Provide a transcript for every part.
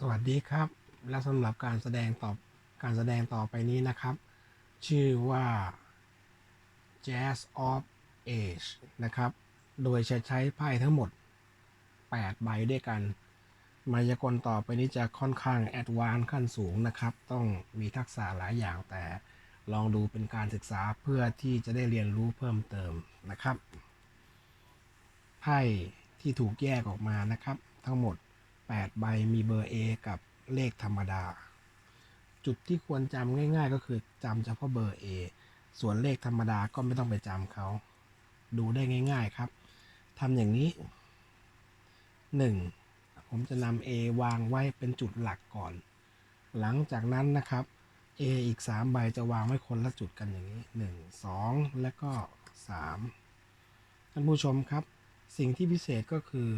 สวัสดีครับ และสำหรับการแสดงต่อการแสดงต่อไปนี้นะครับ ชื่อว่า Jazz of Age นะครับ โดยจะใช้ไพ่ทั้งหมด 8 ใบด้วยกัน มายากลต่อไปนี้จะค่อนข้างแอดวานซ์ขั้นสูงนะครับ ต้องมีทักษะหลายอย่างแต่ลองดูเป็นการศึกษาเพื่อที่จะได้เรียนรู้เพิ่มเติมนะครับ ไพ่ที่ถูกแยกออกมานะครับ ทั้งหมด 8 ใบมีเบอร์ A กับเลขธรรมดา จุดที่ควรจำง่าย ๆ ก็คือจำเฉพาะเบอร์ A ส่วนเลขธรรมดาก็ไม่ต้องไปจำเขา ดูได้ง่าย ๆครับทำอย่างนี้ 1. ผมจะนำ A วางไว้เป็นจุดหลักก่อน หลังจากนั้นนะครับ A อีก 3 ใบจะวางไว้คนละจุดกันอย่างนี้ 1 2 และก็ 3 ท่านผู้ชมครับ สิ่งที่พิเศษก็คือ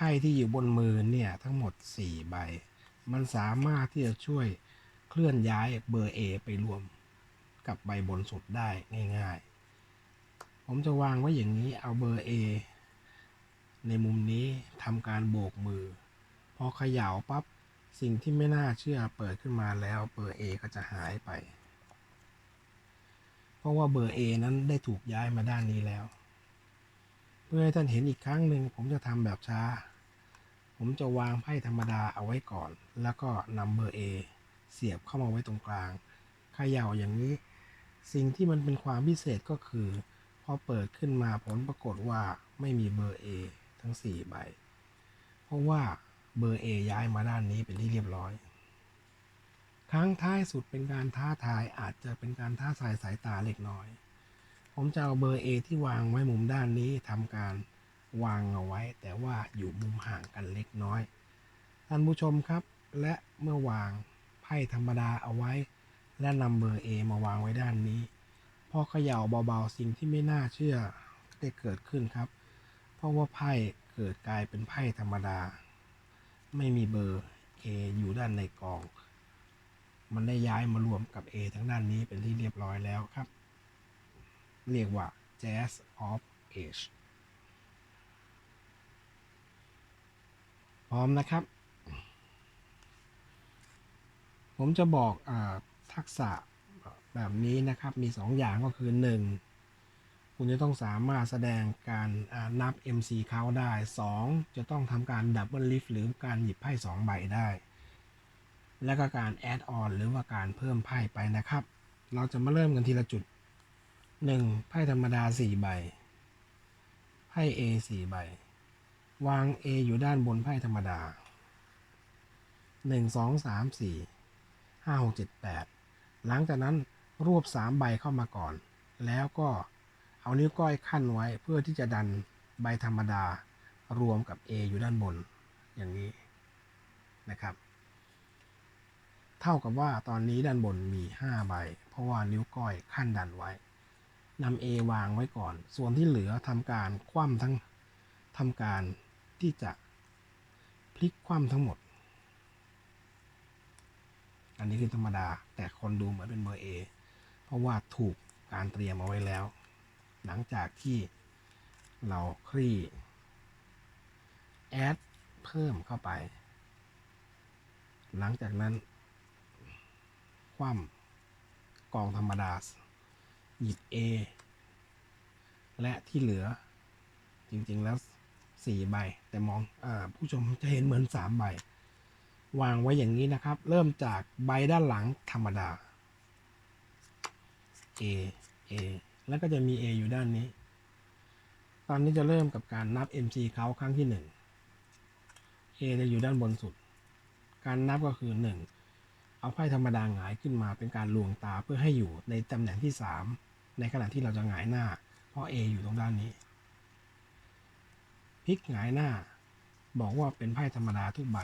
ไพ่ที่อยู่บนมือเนี่ยทั้งหมด 4 ใบ มันสามารถที่จะช่วยเคลื่อนย้ายเบอร์ A ไปรวมกับใบบนสุดได้ง่ายๆ ผมจะวางไว้อย่างนี้เอาเบอร์ A ในมุมนี้ทำการโบกมือ พอเขย่าปั๊บสิ่งที่ไม่น่าเชื่อเปิดขึ้นมาแล้วเบอร์ A ก็จะหายไป เพราะว่าเบอร์ A นั้นได้ถูกย้ายมาด้านนี้แล้ว เพื่อให้ท่านเห็นอีกครั้งหนึ่งผมจะทำแบบช้า ผมจะวางไพ่ธรรมดาเอาไว้ก่อน แล้วก็นำเบอร์ A เสียบเข้ามาไว้ตรงกลางเขย่าอย่างนี้ สิ่งที่มันเป็นความพิเศษก็คือ พอเปิดขึ้นมาผลปรากฏว่าไม่มีเบอร์ A ทั้ง 4 ใบ เพราะว่าเบอร์ A ย้ายมาด้านนี้เป็นที่เรียบร้อย ครั้งท้ายสุดเป็นการท้าทายอาจจะเป็นการท้าทายสายตาเล็กน้อย ผมจะเอาเบอร์ A ที่วางไว้มุมด้านนี้ทำการ วางเอาไว้ แต่ว่าอยู่มุมห่างกันเล็กน้อย ท่านผู้ชมครับ และเมื่อวางไพ่ธรรมดาเอาไว้ และนำเบอร์ A มาวางไว้ด้านนี้ พอเขย่าเบาๆสิ่งที่ไม่น่าเชื่อได้เกิดขึ้นครับ เพราะว่าไพ่เกิดกลายเป็นไพ่ธรรมดา ไม่มีเบอร์ A อยู่ด้านในกองมันได้ย้ายมารวมกับ A ทั้งด้านนี้เป็นที่เรียบร้อยแล้วครับ เรียกว่า Jazz of Age พร้อมนะครับ ผมจะบอกอทักษะแบบนี้นะครับมี 2 อย่างก็คือ 1. คุณจะต้องสามารถแสดงการนับ MC เขาได้ 2. จะต้องทำการดับเบิลลิฟหรือการหยิบไพ่2ใบได้ และก็การแอดออนหรือว่าการเพิ่มไพ่ไปนะครับ เราจะมาเริ่มกันทีละจุด 1. ไพ่ธรรมดา 4 ใบ ไพ่ A 4 ใบ วาง A อยู่ด้านบนไพ่ธรรมดา 1 2 3 4 5 6 7 8 หลังจากนั้นรวบ 3 ใบเข้ามาก่อน แล้วก็เอานิ้วก้อยขั้นไว้เพื่อที่จะดันใบธรรมดารวมกับ A อยู่ด้านบนอย่างนี้นะครับ เท่ากับว่าตอนนี้ด้านบนมี 5 ใบ เพราะว่านิ้วก้อยขั้นดันไว้นำ A วางไว้ก่อน ส่วนที่เหลือทำการคว่ำทั้งทำการ ที่จะพลิกคว่ำทั้งหมด อันนี้คือธรรมดา แต่คนดูเหมือนเป็นเบอร์ A เพราะว่าถูกการเตรียมเอาไว้แล้ว หลังจากที่เราคลี่แอดเพิ่มเข้าไป หลังจากนั้น คว่ำกองธรรมดา หยิบ A และที่เหลือจริง ๆ แล้ว 4ใบ แต่มองอผู้ชมจะเห็นเหมือน3ใบ วางไว้อย่างนี้นะครับ เริ่มจากใบด้านหลังธรรมดา A A แล้วก็จะมี A อยู่ด้านนี้ ตอนนี้จะเริ่มกับการนับ MC เขาครั้งที่ 1 A จะอยู่ด้านบนสุด การนับก็คือ 1 เอาไพ่ธรรมดาหงายขึ้นมาเป็นการลวงตาเพื่อให้อยู่ในตำแหน่งที่ 3 ในขณะที่เราจะหงายหน้า เพราะ A อยู่ตรงด้านนี้ พลิกหงายหน้า บอกว่าเป็นไพ่ธรรมดาทุกใบ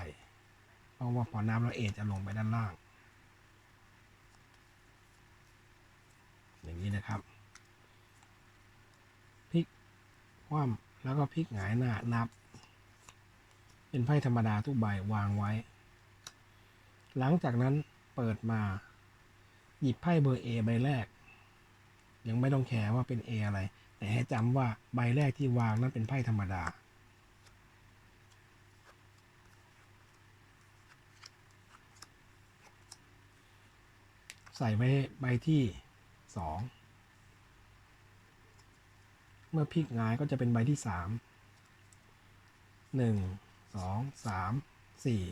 เพราะว่าพอน้ำแล้ว A จะลงไปด้านล่าง อย่างนี้นะครับพลิกคว่ำแล้วก็พลิกหงายหน้านับ เป็นไพ่ธรรมดาทุกใบวางไว้ หลังจากนั้นเปิดมา หยิบไพ่เบอร์ A ใบแรก ยังไม่ต้องแคร์ว่าเป็น A อะไรแต่ให้จำว่าใบแรกที่วางนั้นเป็นไพ่ธรรมดา ใส่ไว้ใบที่สองเมื่อพลิกงายก็จะเป็นใบที่สามหนึ่งสองสามสี่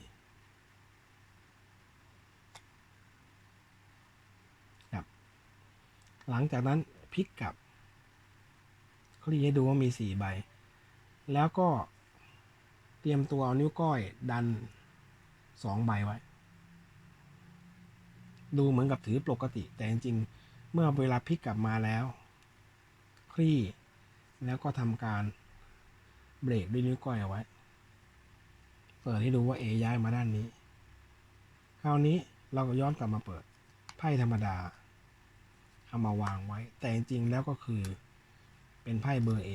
ครับหลังจากนั้นพลิกกลับคลี่ให้ดูว่ามีสี่ใบ แล้วก็เตรียมตัวเอานิ้วก้อยดันสองใบไว้ ดูเหมือนกับถือปกติ แต่จริงๆ เมื่อเวลาพลิกกลับมาแล้ว คลี่ แล้วก็ทำการเบรกด้วยนิ้วก้อยเอาไว้ เปิดให้ดูว่า A ย้ายมาด้านนี้ คราวนี้เราก็ย้อนกลับมาเปิด ไพ่ธรรมดา เอามาวางไว้ แต่จริงๆ แล้วก็คือ เป็นไพ่เบอร์ A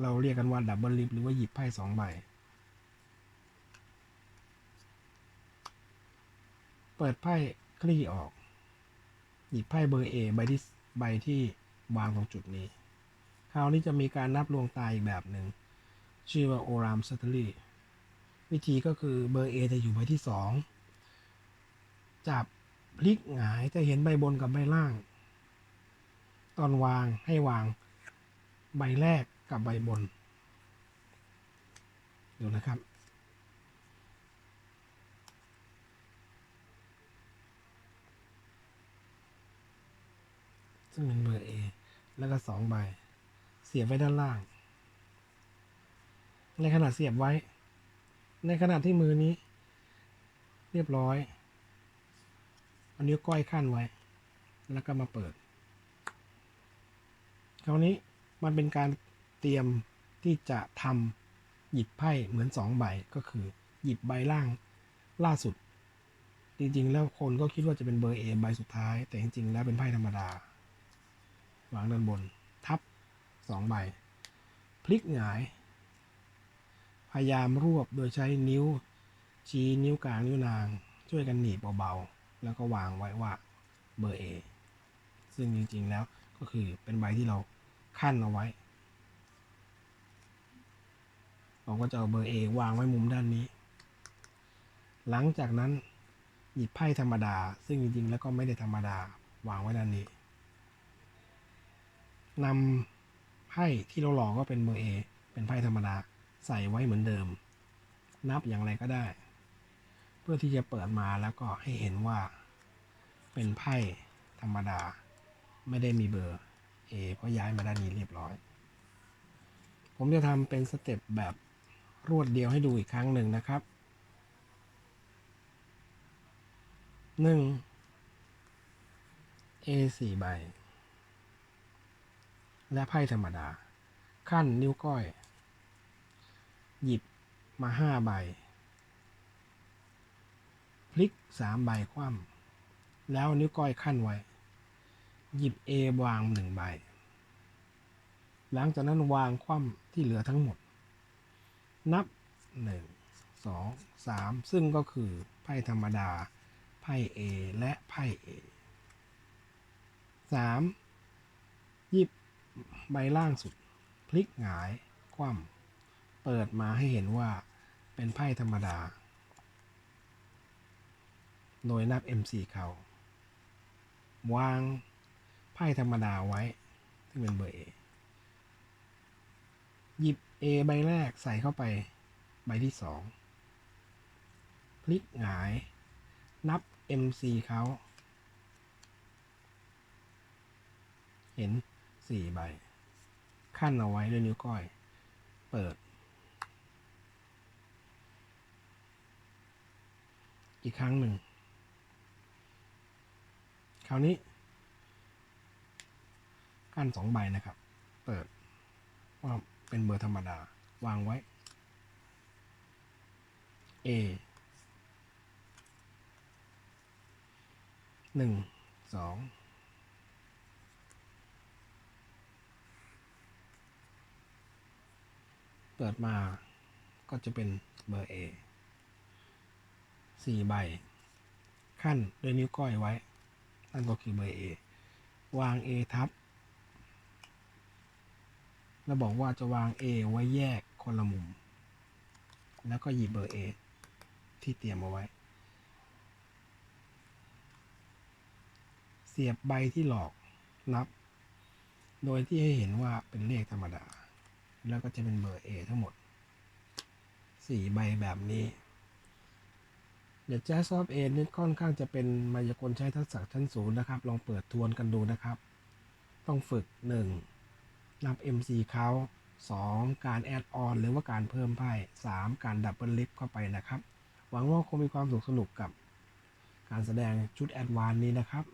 เราเรียกกันว่าดับเบิลลิฟหรือว่าหยิบไพ่สองใบ ปิดไพ่คลี่ออก หยิบไพ่เบอร์ A ใบที่ใบที่วางตรงจุดนี้ คราวนี้จะมีการนับลวงตาอีกแบบหนึ่ง ชื่อว่าโอรามซัตเตอรี่วิธีก็คือเบอร์ A จะอยู่ใบที่สองจับพลิกหงายจะเห็นใบบนกับใบล่าง ตอนวางให้วางใบแรกกับใบบน ดูนะครับ ซึ่งเป็นเบอร์ A แล้วก็สองใบ เสียบไว้ด้านล่าง ในขณะเสียบไว้ ในขณะที่มือนี้ เรียบร้อยเอานิ้วก้อยขั้นไว้ แล้วก็มาเปิด คราวนี้มันเป็นการเตรียมที่จะทำหยิบไพ่เหมือนสองใบก็คือ หยิบใบล่างล่าสุด จริงๆ แล้วคนก็คิดว่าจะเป็นเบอร์ A ใบสุดท้าย แต่จริงๆ แล้วเป็นไพ่ธรรมดา วางด้านบน ทับสองใบ พลิกหงาย พยายามรวบโดยใช้นิ้ว ชี้นิ้วกลางนิ้วนาง ช่วยกันหนีบเบาๆ แล้วก็วางไว้ว่าเบอร์ A ซึ่งจริงๆแล้วก็คือเป็นใบที่เราขั้นเอาไว้ เราก็จะเอาเบอร์ A วางไว้มุมด้านนี้ หลังจากนั้นหยิบไพ่ธรรมดา ซึ่งจริงๆแล้วก็ไม่ได้ธรรมดาวางไว้ด้านนี้ นำไพ่ที่เราหลอกก็เป็นเบอร์ A เป็นไพ่ธรรมดาใส่ไว้เหมือนเดิม นับอย่างไรก็ได้ เพื่อที่จะเปิดมาแล้วก็ให้เห็นว่า เป็นไพ่ธรรมดา ไม่ได้มีเบอร์ A เพราะย้ายมาด้านนี้เรียบร้อย ผมจะทำเป็นสเต็ปแบบรวดเดียวให้ดูอีกครั้งหนึ่งนะครับหนึ่ง A สี่ใบ และไพ่ธรรมดา ขั้นนิ้วก้อย หยิบมาห้าใบ พลิกสามใบคว่ำแล้วนิ้วก้อยขั้นไว้ หยิบ A วางหนึ่งใบ หลังจากนั้นวางคว่ำที่เหลือทั้งหมด นับหนึ่งสองสามซึ่งก็คือไพ่ธรรมดา ไพ่ A และไพ่ A สามหยิบ ใบล่างสุด พลิกหงาย คว่ำเปิดมาให้เห็นว่าเป็นไพ่ธรรมดา โดยนับ MC เขาวางไพ่ธรรมดาไว้ที่เป็นเบอร์ A หยิบ A ใบแรกใส่เข้าไป ใบที่สองพลิกหงาย นับ MC เขาเห็น สี่ใบ ขั้นเอาไว้ด้วยนิ้วก้อย เปิด อีกครั้งหนึ่ง คราวนี้ ขั้นสองใบนะครับ เปิดว่าเป็นเบอร์ธรรมดา วางไว้ A หนึ่งสอง เปิดมาก็จะเป็นเบอร์ A สี่ใบ ขั้นด้วยนิ้วก้อยไว้ นั่นก็คือเบอร์ A วาง A ทับ แล้วบอกว่าจะวาง A ไว้แยกคนละมุม แล้วก็หยิบเบอร์ A ที่เตรียมเอาไว้ เสียบใบที่หลอกนับ โดยที่ให้เห็นว่าเป็นเลขธรรมดา แล้วก็จะเป็นเบอร์ A ทั้งหมด4ใบแบบนี้เดี๋ยว Jazz of A นี่ค่อนข้างจะเป็นมายากลใช้ทักษะชั้นสูงนะครับ ลองเปิดทวนกันดูนะครับ ต้องฝึก 1. นับ MC เขา 2. การแอดออนหรือว่าการเพิ่มไพ่ 3. การดับเบิลลิฟเข้าไปนะครับ หวังว่าคงมีความสุขสนุกกับ การแสดงชุดแอดวานนี้นะครับ